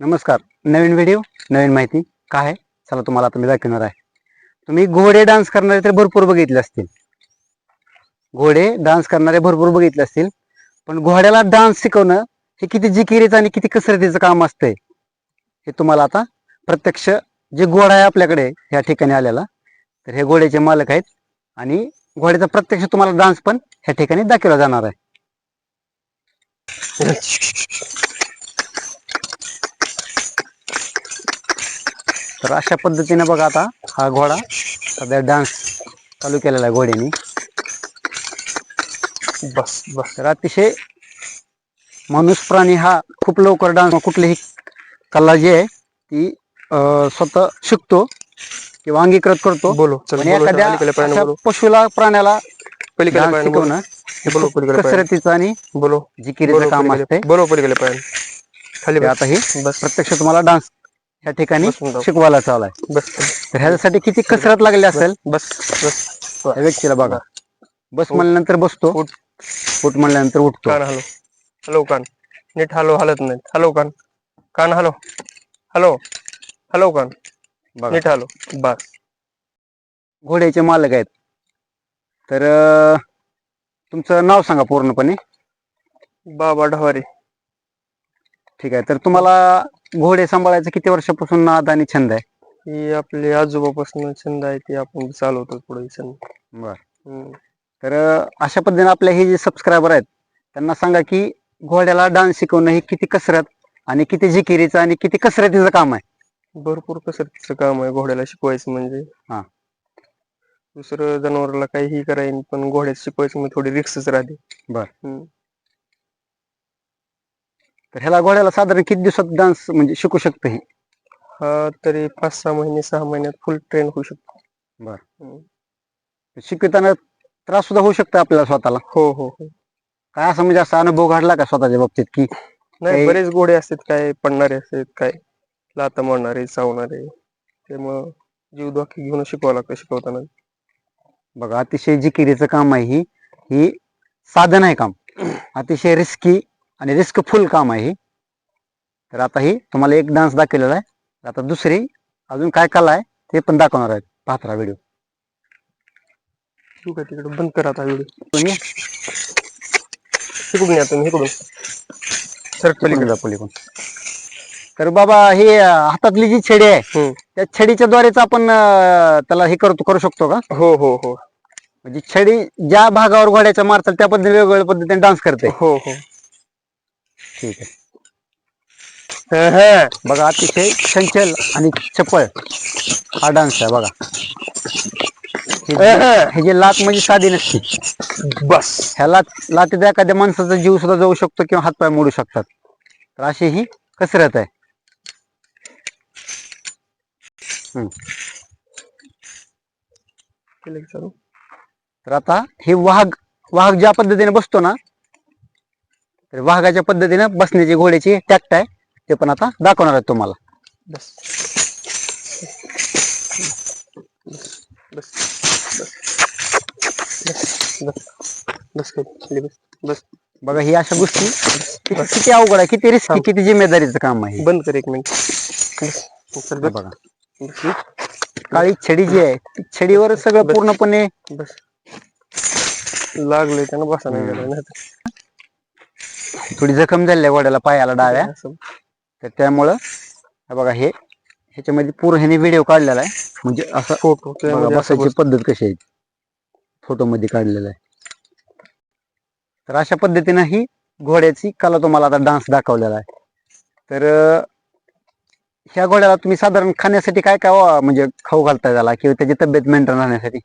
नमस्कार. नवीन व्हिडिओ नवीन माहिती काय आहे? चला तुम्हाला आता मी दाखवणार आहे. तुम्ही घोडे डान्स करणारे तर भरपूर बघितले असतील. घोडे डान्स करणारे भरपूर बघितले असतील. पण घोड्याला डान्स शिकवणं हे किती जिकिरीचं आणि किती कसरतीचं काम असतंय हे तुम्हाला आता प्रत्यक्ष जे घोडा आहे आपल्याकडे ह्या ठिकाणी आलेला तर हे घोड्याचे मालक आहेत आणि घोड्याचा प्रत्यक्ष तुम्हाला डान्स पण ह्या ठिकाणी दाखवला जाणार आहे. तर अशा पद्धतीने बघा आता हा घोडा सध्या डान्स चालू केलेला आहे घोड्याने. बस बस. तर अतिशय माणूस प्राणी हा खूप लवकर डान्स कुठलीही कला जी आहे ती स्वतः शिकतो किंवा अंगीकृत करतो. बोलो. एखाद्या पशुला प्राण्याला पलीकडे हे कसरतीचं आणि बोलो. जिकिरीचं काम असते बोलो पलीकडे आता ही बस. प्रत्यक्ष तुम्हाला डान्स या ठिकाणी. शिकवायला चालू आहे. बस. तर ह्याच्यासाठी किती कसरत लागली असेल? बस बस. व्यक्तीला बघा. बस म्हणल्यानंतर बसतो. उठ. उठ म्हणल्यानंतर उठतो. कान हलो हलो कान. नीट हलो हलत नाही. हलो कान. कान हलो हलो हलो कान. नीट हलो बस. घोड्याचे मालक आहेत. तर तुमचं नाव सांगा पूर्णपणे. बाबा ढवारे. ठीक आहे. तर तुम्हाला घोडे सांभाळायचं किती वर्षापासून नाद आणि छंद आहे ही आपले आजोबापासून छंद आहे ते आपण चालवतो पुढे छंद बर हम्म. तर अशा पद्धतीने आपले हे जे सबस्क्रायबर आहेत त्यांना सांगा की घोड्याला डान्स शिकवणं हे किती कसरत आणि किती जिकिरीचं आणि किती कसरतीचं काम आहे भरपूर कसरतीचं काम आहे घोड्याला शिकवायचं म्हणजे हा. दुसरं जनावराला काहीही करायन पण घोड्यात शिकवायचं म्हणजे थोडी रिक्सच राहते बर. हम्म. तर ह्याला घोड्याला साधारण किती दिवसात डान्स म्हणजे शिकू शकतं ही? हा तरी पाच सहा महिने सहा महिन्यात फुल ट्रेन होऊ शकतो. बर. हम्म. शिकवताना त्रास सुद्धा होऊ शकतो आपल्याला स्वतःला? हो हो हो. काय असं म्हणजे असा अनुभव घडला का स्वतःच्या बाबतीत की नाही बरेच घोडे असतात काय पडणारे असतात काय लाता मारणारे चावणारे. त्यामुळं जीव धोके घेऊन शिकवावं लागतं शिकवताना. बघा अतिशय जिकिरीचं काम आहे ही. ही साधन आहे काम. अतिशय रिस्की आणि रिस्कफुल काम आहे ही. तर आता ही तुम्हाला एक डान्स दाखवलेला आहे. आता दुसरी अजून काय कला आहे ते पण दाखवणार आहेत. पात्रा व्हिडिओ तिकडे बंद कर आता व्हिडिओ तुम्ही? शिकून या तुम्ही इकडून. सर पलीकडे पलीकडे जा पलीकडून. तर बाबा हे हातातली जी छडी आहे. त्या छडीच्या द्वारेच आपण अं, त्याला हे करतो करू शकतो का? हो हो हो. म्हणजे छडी ज्या भागावर घोड्याच्या मारतात त्या पद्धतीने वेगवेगळ्या पद्धतीने डान्स करते. हो हो. ठीक आहे. बघा अतिशय चंचल आणि चपळ हा डान्स आहे बघा. हे जे- हे. जे लात म्हणजे साधी नसते. बस. ह्या लात लातीत एखाद्या माणसाचा जीव सुद्धा जाऊ शकतो किंवा हातपाय मोडू शकतात. तर अशी ही कसरत आहे. हम्म. केलं की चालू. तर आता हे वाघ वाघ ज्या पद्धतीने बसतो ना तर वाघाच्या पद्धतीने बसण्याची घोड्याची टॅक्ट आहे. ते पण आता दाखवणार आहे तुम्हाला. बस. बस बस बस बस खाली बस बस बघा ही अशा गोष्टी किती अवघड आहे किती रिस्क किती जिम्मेदारीचं काम आहे. बंद कर एक मिनिट. बघा. काळी छडी जी आहे छडीवर सगळं. पूर्णपणे लागले त्यानं बसा नाही थोडी जखम झाली आहे गोड्याला पायाला डाव्या. तर त्यामुळं हे बघा हे ह्याच्यामध्ये पूर्ण ह्याने व्हिडिओ काढलेला आहे. म्हणजे असं फोटो बसायची पद्धत कशी आहे. फोटो मध्ये काढलेला आहे. तर अशा पद्धतीनं ही घोड्याची कला तुम्हाला आता डान्स दाखवलेला आहे. तर ह्या घोड्याला तुम्ही साधारण खाण्यासाठी काय काय म्हणजे खाऊ घालताय त्याला? किंवा त्याची तब्येत मेंटेन राहण्यासाठी?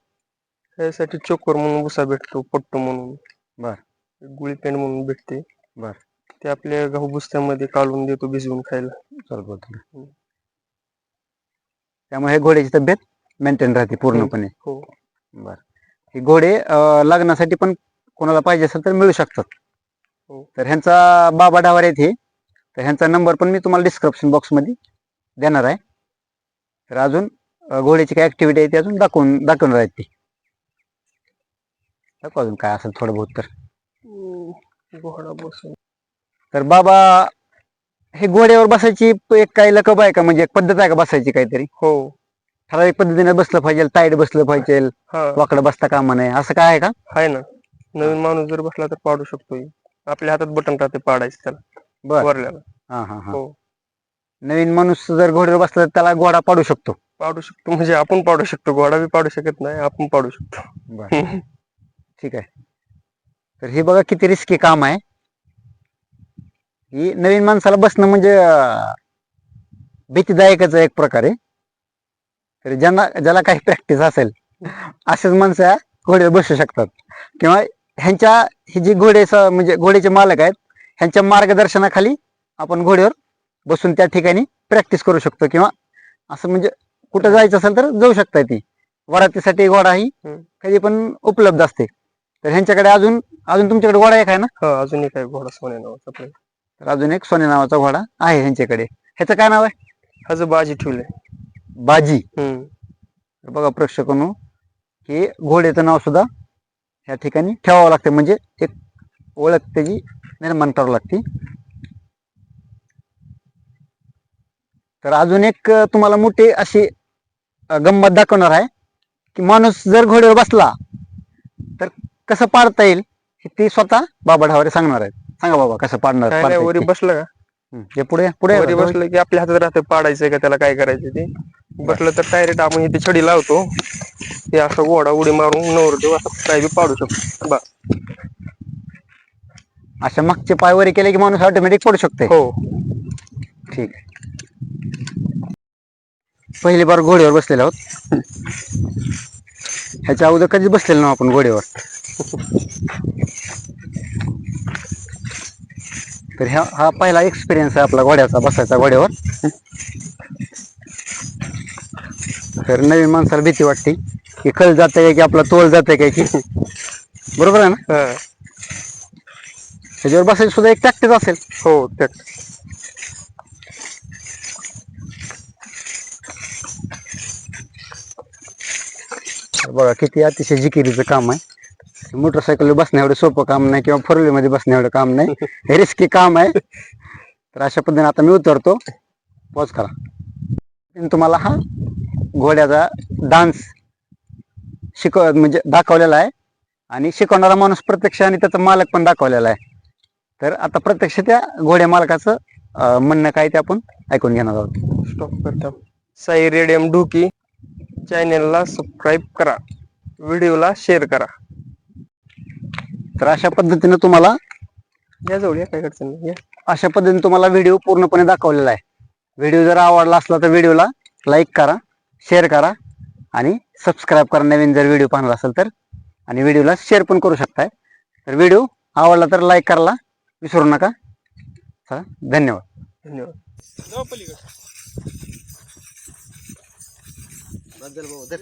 त्यासाठी चोकर म्हणून भुसा भेटतो पट्टू म्हणून बर. गुळी पेंड म्हणून भेटते. बर. ते आपल्या गहू भुस्त्यामध्ये काढून देतो भिजवून खायला. त्यामुळे हे घोड्याची तब्येत मेंटेन राहते पूर्णपणे. हो. बर. हे घोडे अं, लग्नासाठी पण कोणाला पाहिजे असेल तर मिळू शकतात. हो. तर ह्यांचा बाबा डावर आहेत हे. तर ह्यांचा नंबर पण मी तुम्हाला डिस्क्रिप्शन बॉक्समध्ये देणार आहे. तर अजून अं, घोड्याची काय ऍक्टिव्हिटी आहे ती अजून दाखवून दाखवणार आहेत ती. दाखव अजून काय असेल थोडं बहुत तर. हम्म, घोडा बसून. तर बाबा हे घोड्यावर बसायची एक काही लकब आहे का? म्हणजे एक पद्धत आहे का बसायची काहीतरी? हो. ठराविक पद्धतीने बसलं पाहिजे ताईट बसलं पाहिजे हा. वाकडं बसता कामा नये. असं काय आहे का? आहे ना. नवीन माणूस जर बसला तर पाडू शकतो आपल्या हातात बटन राहते पाडायचं त्याला. बर. वरल्याला. हा हा हा. हो. नवीन माणूस जर घोड्यावर बसला तर त्याला घोडा पाडू शकतो. पाडू शकतो. म्हणजे आपण पाडू शकतो. घोडा बी पाडू शकत नाही आपण पाडू शकतो. बर. ठीक आहे. तर हे बघा किती रिस्की काम आहे. ही नवीन माणसाला बसणं म्हणजे भीतीदायकच एक प्रकारे. तर ज्यांना ज्याला काही प्रॅक्टिस असेल असेच माणसं घोड्यावर बसू शकतात. किंवा ह्यांच्या ही जी घोडेचं म्हणजे घोड्याचे मालक आहेत ह्यांच्या मार्गदर्शनाखाली आपण घोड्यावर बसून त्या ठिकाणी प्रॅक्टिस करू शकतो. किंवा असं म्हणजे कुठं जायचं असेल तर जाऊ शकता ती. वरातीसाठी घोडा ही. कधी पण उपलब्ध असते. तर ह्यांच्याकडे अजून अजून तुमच्याकडे घोडा एक आहे ना? हा अजून एक आहे घोडा सोन्या नावाचा आपल्या तर अजून एक सोने नावाचा घोडा आहे ह्यांच्याकडे. ह्याचं काय नाव आहे? हा जो बाजी ठेवले बाजी. हम्म. तर बघा प्रेक्षकांनो हे घोड्याचं नाव सुद्धा ह्या ठिकाणी ठेवावं लागते. म्हणजे एक ओळख त्याची निर्माण करावी लागते. तर अजून एक तुम्हाला मोठी अशी गंमत दाखवणार आहे की माणूस जर घोड्यावर बसला कसं पाडता येईल हे ते स्वतः बाबा ढावरे सांगणार आहेत. सांगा बाबा कसं पाडणार काय पाडता नाही येईल वरी ते. बसलं का? हं, हे पुढे पुढे वरी बसलं की आपल्या हातात राहतं पाडायचंय का त्याला काय करायचं ते? बसलं तर डायरेक्ट आपण इथे छडी लावतो. ते असं घोडा उडी मारून नवरदेव असं काय बी पाडू शकतो. बस. अशा मागचे पाय वरी केले की माणूस ऑटोमॅटिक पडू शकते हो. ठीक. आहे पहिली बार घोड्यावर बसलेलो आहोत. ह्याच्या अगोदर कधीच बसलेलो ना आपण घोड्यावर. तर ह्या हा पहिला एक्सपिरियन्स आहे आपला घोड्याचा बसायचा घोड्यावर. तर नवीन माणसाला भीती वाटते. की खल जाते काय की आपला तोल जाते काय की बरोबर आहे ना? ह्याच्यावर बसायची सुद्धा एक प्रॅक्टिस असेल. हो त्या बघा किती अतिशय जिकिरीचं काम आहे. मोटरसायकल बसण्या एवढं सोपं काम नाही किंवा फोरमध्ये बसण्या एवढं काम नाही. हे रिस्की काम आहे. तर अशा पद्धतीने आता मी उतरतो. पॉज करा. तुम्हाला हा घोड्याचा डान्स शिकव म्हणजे दाखवलेला आहे. आणि शिकवणारा माणूस प्रत्यक्ष आणि त्याचा मालक पण दाखवलेला आहे. तर आता प्रत्यक्ष त्या घोड्या मालकाचं म्हणणं काय ते आपण ऐकून घेणार आहोत. स्टॉप करतो. साई रेडियम ढुकी चॅनेलला सबस्क्राईब करा. व्हिडिओला शेअर करा. तर अशा पद्धतीने तुम्हाला या जवळ या काय अडचण नाही या. अशा पद्धतीने तुम्हाला व्हिडिओ पूर्णपणे दाखवलेला आहे. व्हिडिओ जर आवडला असला तर व्हिडिओला लाईक करा शेअर करा आणि सबस्क्राईब करा. नवीन जर व्हिडिओ पाहणार असेल तर आणि व्हिडिओला शेअर पण करू शकताय. तर व्हिडिओ आवडला तर लाईक करायला विसरू नका. चला धन्यवाद. धन्यवाद. వద్దరు పోవద్దు